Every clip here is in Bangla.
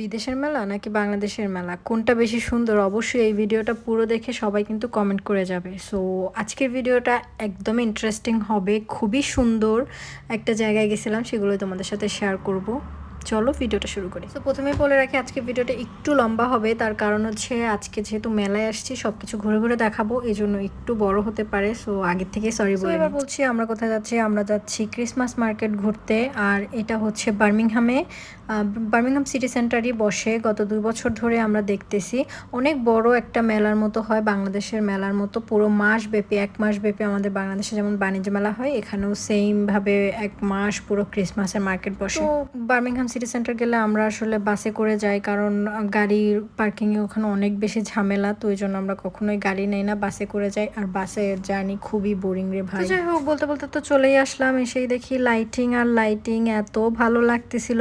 বিদেশের মেলা নাকি বাংলাদেশের মেলা? কোনটা বেশি সুন্দর? অবশ্যই এই ভিডিওটা পুরো দেখে সবাই কিন্তু কমেন্ট করে যাবে। সো আজকের ভিডিওটা একদম ইন্টারেস্টিং হবে খুবই সুন্দর একটা জায়গায় গেছিলাম সেগুলো তোমাদের সাথে শেয়ার করব। চলো ভিডিওটা শুরু করি। তো প্রথমে বলে রাখি আজকে ভিডিওটা একটু লম্বা হবে তার কারণ হচ্ছে আজকে যেহেতু মেলায় আসছি সব কিছু ঘুরে ঘুরে দেখাবো এই জন্য একটু বড় হতে পারে। সো আগের থেকে সরি বলে এবার বলছি আমরা কোথায় যাচ্ছি? আমরা যাচ্ছি ক্রিসমাস মার্কেট ঘুরতে আর এটা হচ্ছে বার্মিংহামে বার্মিংহাম সিটি সেন্টারই বসে গত দুই বছর ধরে আমরা দেখতেছি। অনেক বড় একটা মেলার মতো হয় বাংলাদেশের মেলার মতো। পুরো মাস ব্যাপী এক মাস ব্যাপী আমাদের বাংলাদেশে যেমন বাণিজ্য মেলা হয় এখানেও সেমভাবে এক মাস পুরো ক্রিসমাসের মার্কেট বসে। তো বার্মিংহাম সিটি সেন্টার গেলে আমরা আসলে বাসে করে যাই কারণ গাড়ির পার্কিংয়ে ওখানে অনেক বেশি ঝামেলা তো ওই জন্য আমরা কখনোই গাড়ি নেই না বাসে করে যাই। আর বাসের জার্নি খুবই বোরিং রে ভাই। যাই হোক বলতে বলতে তো চলেই আসলাম এসেই দেখি লাইটিং আর লাইটিং এত ভালো লাগতেছিল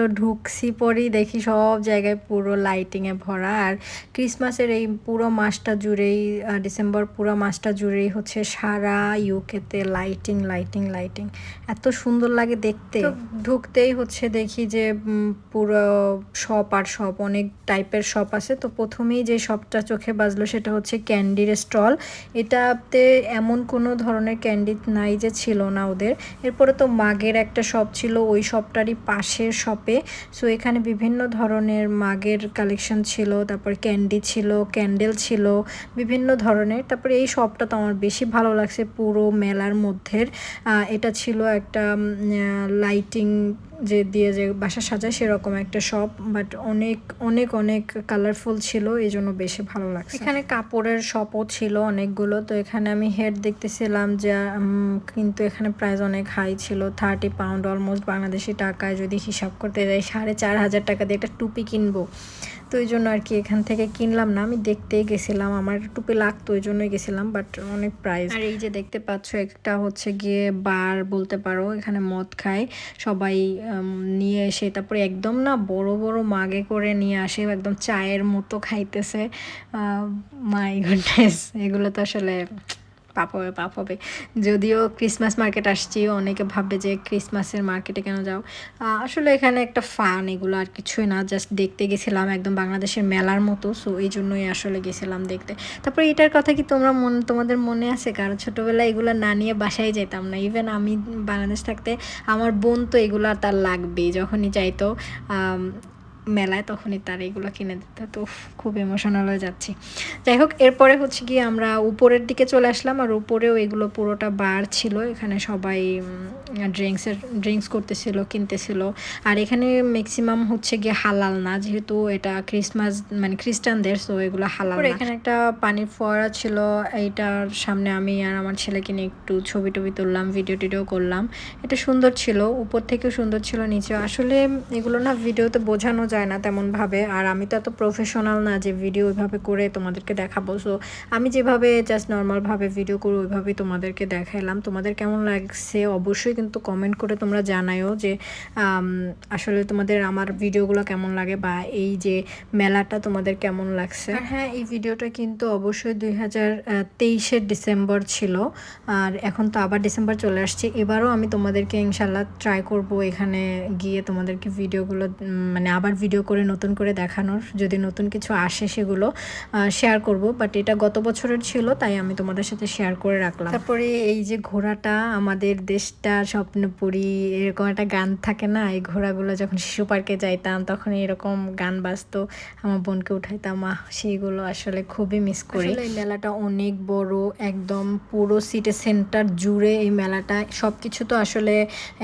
ঢুকছি পরেই দেখি সব জায়গায় পুরো লাইটিংয়ে ভরা। আর ক্রিসমাসের এই পুরো মাসটা জুড়েই ডিসেম্বর পুরো মাসটা জুড়েই হচ্ছে সারা ইউকেতে লাইটিং লাইটিং লাইটিং এত সুন্দর লাগে দেখতে। ঢুকতেই হচ্ছে দেখি যে পুরো শপ আর শপ অনেক টাইপের শপ আছে। তো প্রথমেই যে শপটা চোখে বাজলো সেটা হচ্ছে ক্যান্ডির স্টল এটাতে এমন কোনো ধরনের ক্যান্ডি নাই যে ছিল না ওদের। এরপরে তো মাগের একটা শপ ছিল ওই শপটারই পাশের শপে সো এখানে বিভিন্ন ধরনের মাগের কালেকশন ছিল, তারপর ক্যান্ডি ছিল ক্যান্ডেল ছিল, বিভিন্ন ধরনের। তারপরে এই শপটা তো আমার বেশি ভালো লাগছে, পুরো মেলার মধ্যের। এটা ছিল একটা লাইটিং যে দিয়ে যে বাসা সাজায় সেরকম একটা শপ বাট অনেক অনেক অনেক কালারফুল ছিল, এই জন্য বেশি ভালো লাগছে। এখানে কাপড়ের শপও ছিল অনেকগুলো, তো এখানে আমি হেড দেখতেছিলাম যে কিন্তু এখানে প্রাইস অনেক হাই ছিল থার্টি পাউন্ড অলমোস্ট বাংলাদেশি টাকায় যদি হিসাব করতে যাই, সাড়ে চার হাজার টাকা দিয়ে একটা টুপি কিনবো। তো ওই জন্য আর কি এখান থেকে কিনলাম না। আমি দেখতেই গেছিলাম, আমার টুপি লাগতো ওই জন্যই গেছিলাম বাট অনেক প্রাইস আর এই যে দেখতে পাচ্ছ, একটা হচ্ছে গিয়ে বার বলতে পারো, এখানে মদ খায়। সবাই নিয়ে এসে তারপরে একদম না বড় বড় মাগে করে নিয়ে আসে, একদম চায়ের মতো খাইতেছে। মাই গুডনেস এগুলো তো আসলে পাপ হবে পাপ হবে। যদিও ক্রিসমাস মার্কেট আসছি অনেকে ভাববে যে ক্রিসমাসের মার্কেটে কেন যাও। আসলে এখানে একটা ফান এগুলো আর কিছুই না জাস্ট দেখতে গেছিলাম একদম বাংলাদেশের মেলার মতো সো এই জন্যই আসলে গেছিলাম দেখতে। তারপরে এটার কথা কি তোমরা মন, তোমাদের মনে আছে? কারণ ছোটোবেলায় এগুলো না নিয়ে বাসায় যেতাম না। ইভেন আমি বাংলাদেশ থাকতে আমার বোন তো এগুলো তার লাগবেই, যখনই যাইতো মেলায় তখনই তার এগুলো কিনে দিতে। তো খুব ইমোশনাল হয়ে যাচ্ছি। যাই হোক, এরপরে হচ্ছে গিয়ে আমরা উপরের দিকে চলে আসলাম আর উপরেও এগুলো পুরোটা বার ছিল। এখানে সবাই ড্রিঙ্কসের ড্রিঙ্কস করতেছিল, কিনতেছিল। আর এখানে ম্যাক্সিমাম হচ্ছে গিয়ে হালাল না, যেহেতু এটা ক্রিসমাস মানে খ্রিস্টানদের সো এগুলো হালাল এখানে একটা পানির ফোয়ারা ছিল, এইটার সামনে আমি আর আমার ছেলেকে নিয়ে একটু ছবি টবি তুললাম ভিডিও টিডিও করলাম। এটা সুন্দর ছিল, উপর থেকেও সুন্দর ছিল নিচে আসলে এগুলো না ভিডিওতে বোঝানো যায় না তেমনভাবে। আর আমি তো এত প্রফেশনাল না যে ভিডিও ওইভাবে করে তোমাদেরকে দেখাবো। সো আমি যেভাবে জাস্ট নর্মালভাবে ভিডিও করি ওইভাবেই তোমাদেরকে দেখাইলাম। তোমাদের কেমন লাগছে অবশ্যই কিন্তু কমেন্ট করে তোমরা জানায়ও যে আসলে তোমাদের আমার ভিডিওগুলো কেমন লাগে বা এই যে মেলাটা তোমাদের কেমন লাগছে। আর হ্যাঁ এই ভিডিওটা কিন্তু অবশ্যই দুই হাজার তেইশের ডিসেম্বর ছিল। আর এখন তো আবার ডিসেম্বর চলে আসছে। এবারও আমি তোমাদেরকে ইনশাল্লাহ ট্রাই করব এখানে গিয়ে তোমাদেরকে ভিডিওগুলো মানে আবার ভিডিও করে নতুন করে দেখানোর, যদি নতুন কিছু আসে সেগুলো শেয়ার করব বাট এটা গত বছরের ছিল, তাই আমি তোমাদের সাথে শেয়ার করে রাখলাম। তারপরে এই যে ঘোড়াটা, আমাদের দেশটা স্বপ্নপুরী, এরকম একটা গান থাকে না, এই ঘোড়াগুলো যখন শিশু পার্কে যাইতাম, তখন এরকম গান বাজতো, আমার বোনকে উঠাইতাম মা সেইগুলো আসলে খুবই মিস করি। এই মেলাটা অনেক বড়, একদম পুরো সিটি সেন্টার জুড়ে এই মেলাটা সব কিছু তো আসলে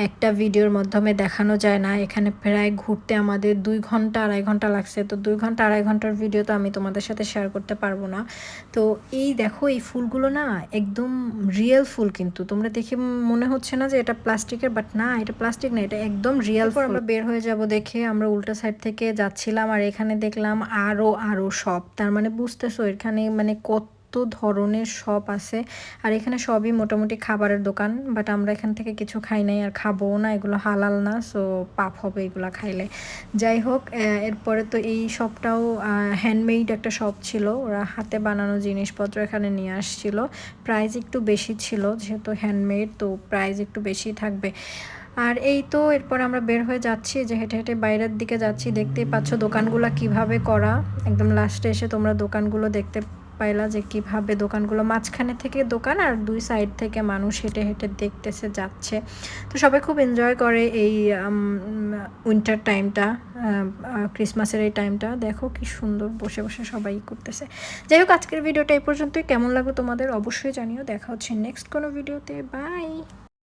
একটা ভিডিওর মাধ্যমে দেখানো যায় না, এখানে প্রায় ঘুরতে আমাদের দুই ঘণ্টা আড়াই ঘণ্টা লাগছে। তো দুই ঘণ্টা আড়াই ঘণ্টার ভিডিও তো আমি তোমাদের সাথে শেয়ার করতে পারব না। তো এই দেখো এই ফুলগুলো না একদম রিয়েল ফুল কিন্তু। তোমরা দেখে মনে হচ্ছে না যে এটা প্লাস্টিকের বাট না এটা প্লাস্টিক না এটা একদম রিয়েল ফুল আমরা বের হয়ে যাব দেখে আমরা উল্টা সাইড থেকে যাচ্ছিলাম আর এখানে দেখলাম আরও আরও সব। তার মানে বুঝতেছো এখানে মানে কত কত ধরনের শপ আছে। আর এখানে সবই মোটামুটি খাবারের দোকান বাট আমরা এখান থেকে কিছু খাই নাই আর খাবোও না, এগুলো হালাল না সো পাপ হবে এগুলো খাইলে। যাই হোক এরপরে তো এই শপটাও হ্যান্ডমেড একটা শপ ছিল, ওরা হাতে বানানো জিনিসপত্র এখানে নিয়ে আসছিল। প্রাইস একটু বেশি ছিল, যেহেতু হ্যান্ডমেড তো প্রাইস একটু বেশি থাকবে। আর এই তো, এরপর আমরা বের হয়ে যাচ্ছি, যে হেঁটে হেঁটে বাইরের দিকে যাচ্ছি, দেখতেই পাচ্ছ দোকানগুলো কীভাবে করা। একদম লাস্টে এসে তোমরা দোকানগুলো দেখতে পাইলা যে কীভাবে দোকানগুলো মাঝখানে থেকে দোকান আর দুই সাইড থেকে মানুষ হেঁটে হেঁটে দেখতেছে, যাচ্ছে। তো সবাই খুব এনজয় করে এই উইন্টার টাইমটা ক্রিসমাসের এই টাইমটা দেখো কি সুন্দর বসে বসে সবাই করতেছে। যাই হোক, আজকের ভিডিওটা এই পর্যন্তই। কেমন লাগল তোমাদের অবশ্যই জানিও। দেখা হচ্ছে নেক্সট কোনো ভিডিওতে বাই